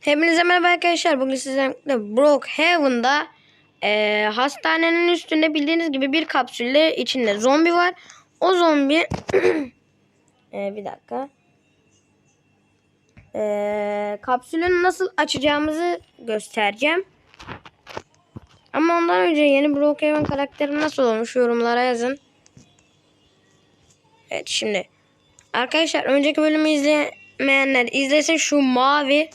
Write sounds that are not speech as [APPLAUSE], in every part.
Hepinize merhaba arkadaşlar. Bugün sizlerle Brookhaven'da e, hastanenin üstünde bildiğiniz gibi bir kapsülle içinde zombi var. O zombi [CLEARS THROAT] e, bir dakika. E, kapsülün nasıl açacağımızı göstereceğim. Ama ondan önce yeni Brookhaven karakteri nasıl olmuş yorumlara yazın. Evet şimdi. Arkadaşlar önceki bölümü izlemeyenler izlesin şu mavi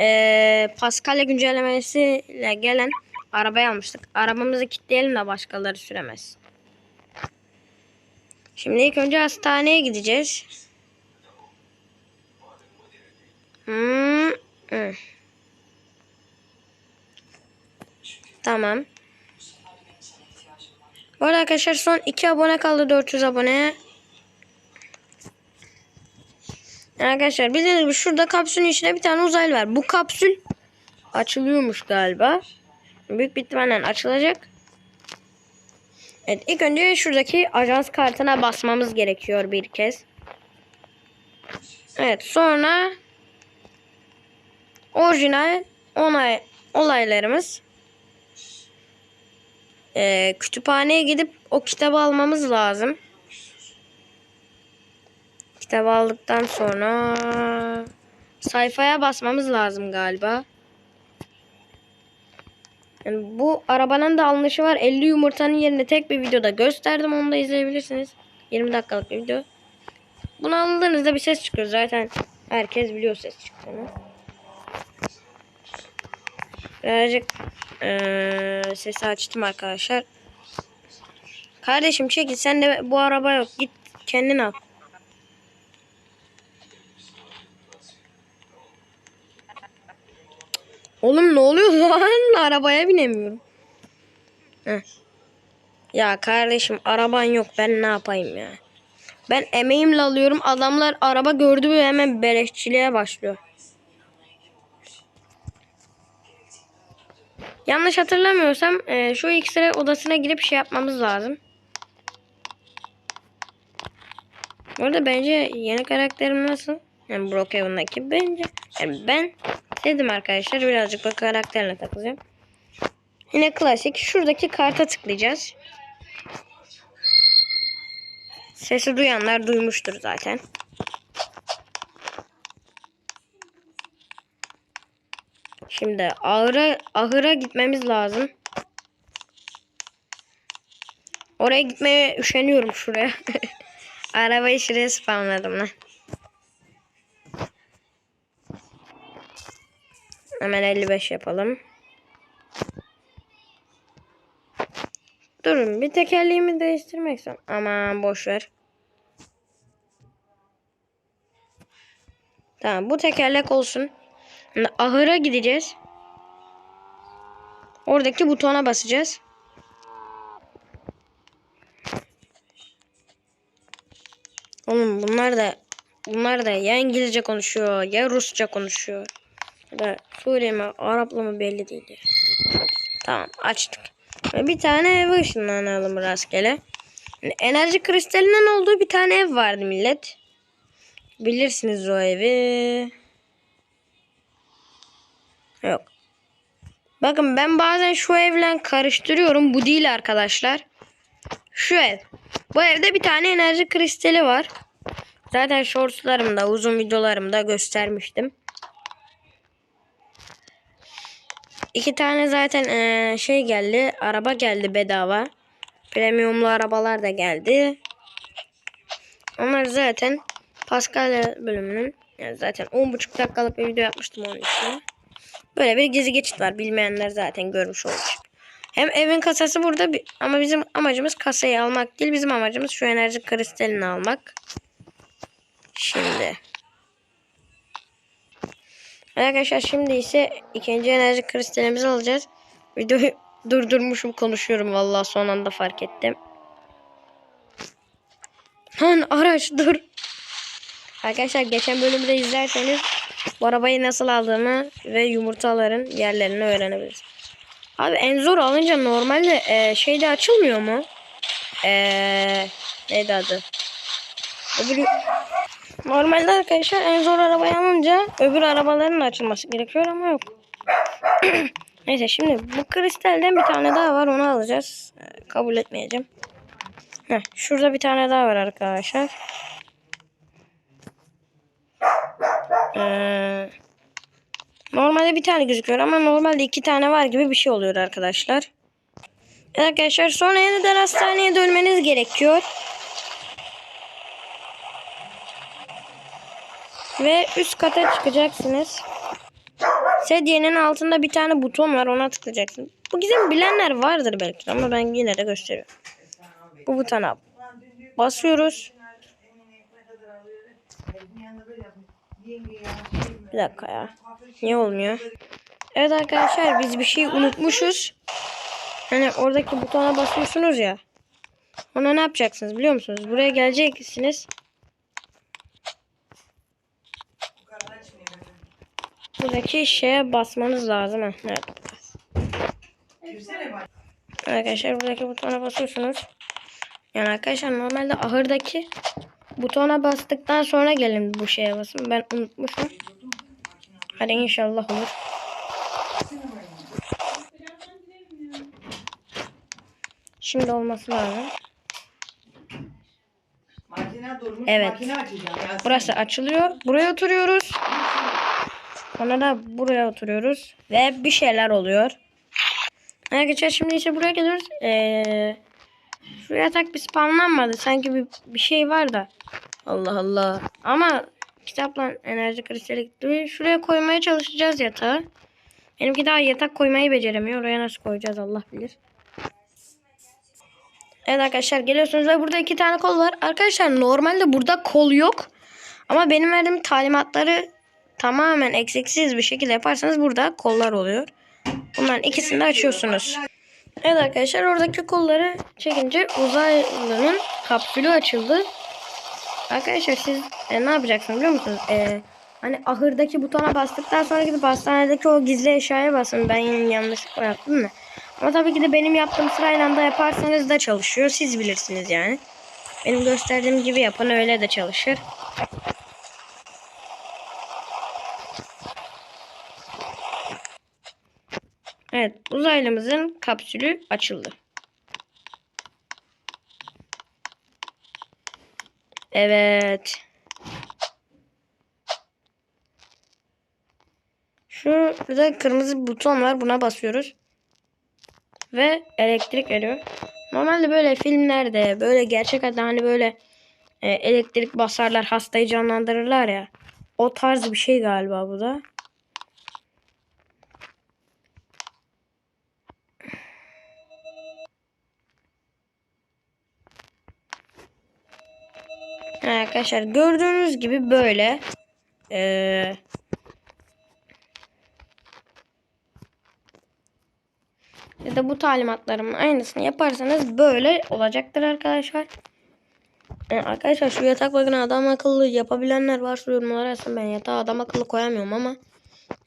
ee, Paskalya güncellemesiyle gelen arabayı almıştık. Arabamızı kilitleyelim de başkaları süremez. Şimdi ilk önce hastaneye gideceğiz. Hmm. Tamam. Bu arada arkadaşlar son 2 abone kaldı 400 aboneye. Arkadaşlar bildiğiniz gibi şurada kapsülün içinde bir tane uzaylı var. Bu kapsül açılıyormuş galiba. Büyük bir ihtimalle açılacak. Evet ilk önce şuradaki ajans kartına basmamız gerekiyor bir kez. Evet sonra orijinal onay olaylarımız ee, kütüphaneye gidip o kitabı almamız lazım. Kitabı aldıktan sonra sayfaya basmamız lazım galiba. Yani bu arabanın da alınışı var. 50 yumurtanın yerine tek bir videoda gösterdim. Onu da izleyebilirsiniz. 20 dakikalık bir video. Bunu aldığınızda bir ses çıkıyor. Zaten herkes biliyor ses çıktığını. Birazcık ee, sesi açtım arkadaşlar. Kardeşim çekil sen de bu araba yok. Git kendin al. Oğlum ne oluyor lan? [LAUGHS] Arabaya binemiyorum. Heh. Ya kardeşim araban yok ben ne yapayım ya. Ben emeğimle alıyorum. Adamlar araba gördü ve hemen beleşçiliğe başlıyor. Yanlış hatırlamıyorsam e, şu X-ray odasına girip şey yapmamız lazım. Bu arada bence yeni karakterim nasıl? Yani Brookhaven'daki bence. Yani ben dedim arkadaşlar birazcık bu karakterle takılacağım. Yine klasik. Şuradaki karta tıklayacağız. Sesi duyanlar duymuştur zaten. Şimdi ahıra, ahıra gitmemiz lazım. Oraya gitmeye üşeniyorum şuraya. [LAUGHS] Arabayı şuraya spamladım lan. Hemen 55 yapalım. Durun bir tekerleğimi değiştirmek istiyorum. Aman boş ver. Tamam bu tekerlek olsun. Şimdi ahıra gideceğiz. Oradaki butona basacağız. Oğlum bunlar da bunlar da ya İngilizce konuşuyor ya Rusça konuşuyor. Da Suriye mi Araplı mı belli değil. Tamam açtık. Bir tane eve ışınlanalım rastgele. Yani enerji kristalinin olduğu bir tane ev vardı millet. Bilirsiniz o evi. Yok. Bakın ben bazen şu evle karıştırıyorum. Bu değil arkadaşlar. Şu ev. Bu evde bir tane enerji kristali var. Zaten shortslarımda, uzun videolarımda göstermiştim. İki tane zaten eee, şey geldi. Araba geldi bedava. Premiumlu arabalar da geldi. Onlar zaten Pascal bölümünün yani zaten 10.5 dakikalık bir video yapmıştım onun için. Böyle bir gizli geçit var. Bilmeyenler zaten görmüş olacak. Hem evin kasası burada ama bizim amacımız kasayı almak değil. Bizim amacımız şu enerji kristalini almak. Şimdi. Arkadaşlar şimdi ise ikinci enerji kristalimizi alacağız. Videoyu [LAUGHS] durdurmuşum konuşuyorum vallahi son anda fark ettim. Lan araç dur. Arkadaşlar geçen bölümü de izlerseniz bu arabayı nasıl aldığımı ve yumurtaların yerlerini öğrenebilirsiniz. Abi en zor alınca normalde e, şeyde açılmıyor mu? Eee neydi adı? Öbürü... Normalde arkadaşlar en zor arabayı alınca öbür arabaların açılması gerekiyor ama yok. [CLEARS THROAT] Neyse şimdi bu kristalden bir tane daha var onu alacağız. Ee, Kabul etmeyeceğim. Heh, şurada bir tane daha var arkadaşlar. Ee, normalde bir tane gözüküyor ama normalde iki tane var gibi bir şey oluyor arkadaşlar. Arkadaşlar sonra yeniden hastaneye dönmeniz gerekiyor. Ve üst kata çıkacaksınız. Sedyenin altında bir tane buton var ona tıklayacaksınız. Bu gizemi bilenler vardır belki ama ben yine de gösteriyorum. Bu butona basıyoruz. Bir dakika ya. Niye olmuyor? Evet arkadaşlar biz bir şey unutmuşuz. Hani oradaki butona basıyorsunuz ya. Ona ne yapacaksınız biliyor musunuz? Buraya geleceksiniz. Buradaki şeye basmanız lazım. Heh, nerede? Arkadaşlar buradaki butona basıyorsunuz. Yani arkadaşlar normalde ahırdaki butona bastıktan sonra gelin bu şeye basın. Ben unutmuşum. Hadi inşallah olur. Şimdi olması lazım. Evet. Burası açılıyor. Buraya oturuyoruz. Sonra da buraya oturuyoruz. Ve bir şeyler oluyor. Arkadaşlar şimdi ise buraya geliyoruz. Ee, şu yatak bir spamlanmadı. Sanki bir, bir şey var da. Allah Allah. Ama kitapla enerji kristali gitti. Şuraya koymaya çalışacağız yatağı. Benimki daha yatak koymayı beceremiyor. Oraya nasıl koyacağız Allah bilir. Evet arkadaşlar geliyorsunuz ve burada iki tane kol var. Arkadaşlar normalde burada kol yok. Ama benim verdiğim talimatları tamamen eksiksiz bir şekilde yaparsanız burada kollar oluyor. Bunların ikisini de açıyorsunuz. Evet arkadaşlar oradaki kolları çekince uzaylının kapsülü açıldı. Arkadaşlar siz e, ne yapacaksınız biliyor musunuz? E, hani ahırdaki butona bastıktan sonra gidip hastanedeki o gizli eşyaya basın. Ben yanlışlıkla yaptım da. Ama tabii ki de benim yaptığım sırayla da yaparsanız da çalışıyor. Siz bilirsiniz yani. Benim gösterdiğim gibi yapın öyle de çalışır. Evet uzaylımızın kapsülü açıldı. Evet. Şurada kırmızı buton var. Buna basıyoruz. Ve elektrik veriyor. Normalde böyle filmlerde böyle gerçek hayatta hani böyle e, elektrik basarlar hastayı canlandırırlar ya. O tarz bir şey galiba bu da. Arkadaşlar gördüğünüz gibi böyle ee, ya da bu talimatlarımın aynısını yaparsanız böyle olacaktır arkadaşlar. Yani arkadaşlar şu yatak bakın adam akıllı yapabilenler varsa yorumlara yazsın. Ben yatağa adam akıllı koyamıyorum ama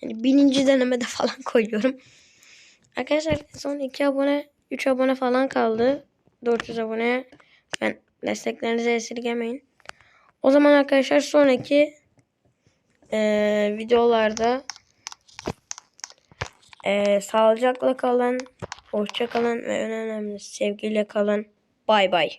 yani bininci denemede [LAUGHS] falan koyuyorum. Arkadaşlar son 2 abone 3 abone falan kaldı. 400 abone. Ben desteklerinizi esirgemeyin. O zaman arkadaşlar sonraki eee, videolarda eee, sağlıcakla kalın, hoşça kalın ve en önemlisi sevgiyle kalın. Bay bay.